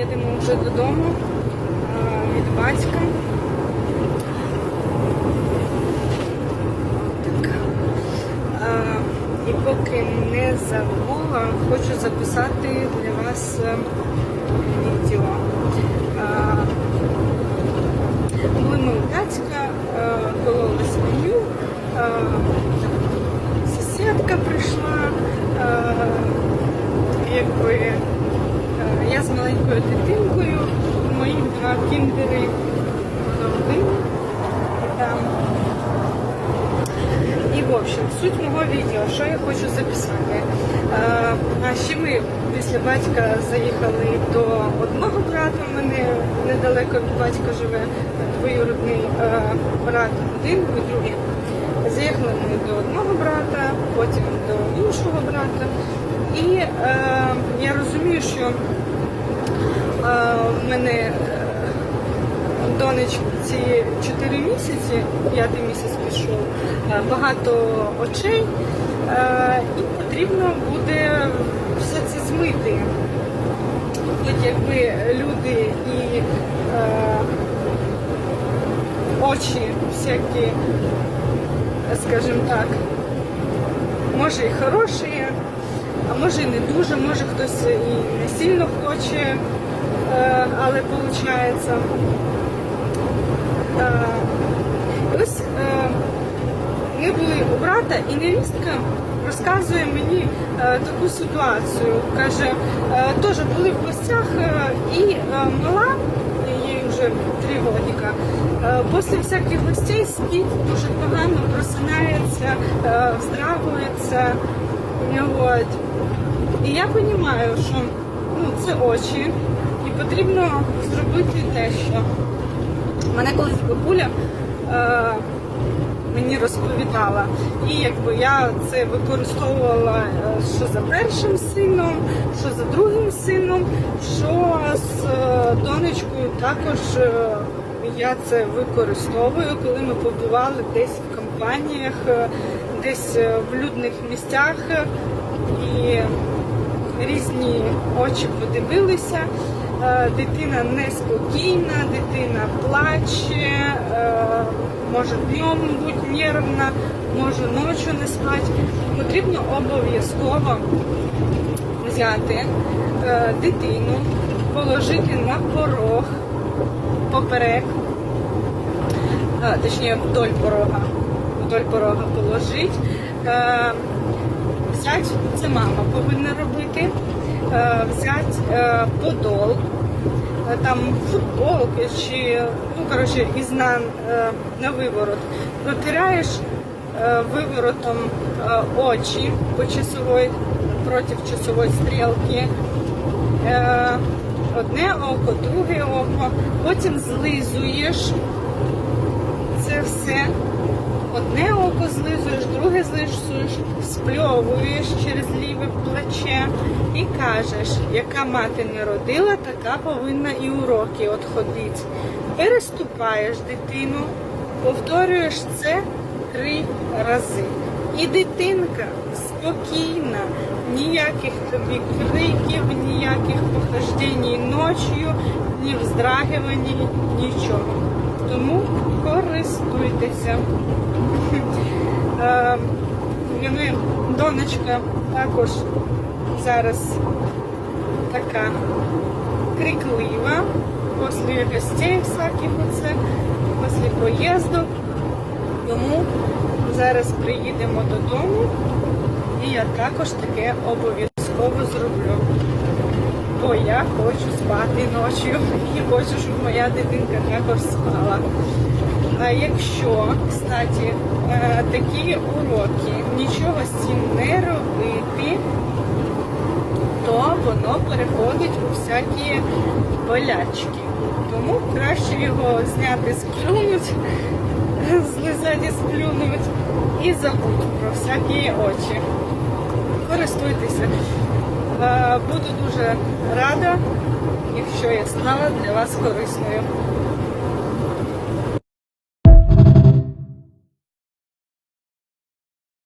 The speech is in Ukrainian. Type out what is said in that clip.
їдемо вже додому від батька. Так. І поки не забула, хочу записати для вас е, відео. Були ми у батька, е, кололись меню, е, сусідка прийшла, е, якби е, я з маленькою дитинкою, мої два кіндери. Там. І в общем, суть мого відео, що я хочу записати. А ще ми після батька заїхали до одного брата. У мене недалеко від батька живе двоюродний брат один і другий. Заїхали ми до одного брата, потім до іншого брата. І е, я розумію, що е, в мене донечці ці 4 місяці, п'ятий місяць пішов, е, багато очей, е, і потрібно буде все це змити. Тут якби люди і е, очі всякі, скажімо так, може і хороші, а може і не дуже, може хтось і не сильно хоче, але виходить. Е, Ось е, ми були у брата, і невістка розказує мені е, таку ситуацію. Каже, е, теж були в гостях, е, і е, мала, їй вже три годика, е, після всяких гостей спить дуже погано, просинається, е, вздрагується. От. І я розумію, що ну, це очі, і потрібно зробити те, що. Мене колись бабуля е, мені розповідала, і якби я це використовувала е, що за першим сином, що за другим сином, що з е, донечкою також е, я це використовую, коли ми побували десь в компаніях, десь в людних місцях і різні очі подивилися. Е, Дитина неспокійна, дитина плаче, е, може днем бути нервна, може ночі не спати. Потрібно обов'язково взяти е, дитину, положити на порог поперек, точніше вдоль порога, вдоль порога положити. Взяти, це мама повинна робити, е, взяти е, подол, е, там футболки чи, ну, коротше, ізнан на виворот. Протираєш виворотом очі по часовій, проти часової стрілки. Одне око, друге око, потім злизуєш це все. Одне око злизуєш, друге злизуєш, спльовуєш через ліве плече і кажеш, яка мати не родила, така повинна і уроки от ходити. Переступаєш дитину, повторюєш це три рази. І дитинка спокійна, ніяких тобі криків, ніяких похождень ночі, ні вздрагивань, нічого. Тому користуйтеся. Е, донечка також зараз така криклива після гостей всяких оце, після поїздок. Тому зараз приїдемо додому і я також таке обов'язково зроблю. Бо я хочу спати ночі і хочу, щоб моя дитинка також спала. А якщо, кстати, е, такі уроки нічого з цим не робити, то воно переходить у всякі болячки. Тому краще його зняти, сплюнуть, злизати, сплюнуть і забути про всякі очі. Користуйтеся. Буду дуже рада, якщо я стала для вас корисною.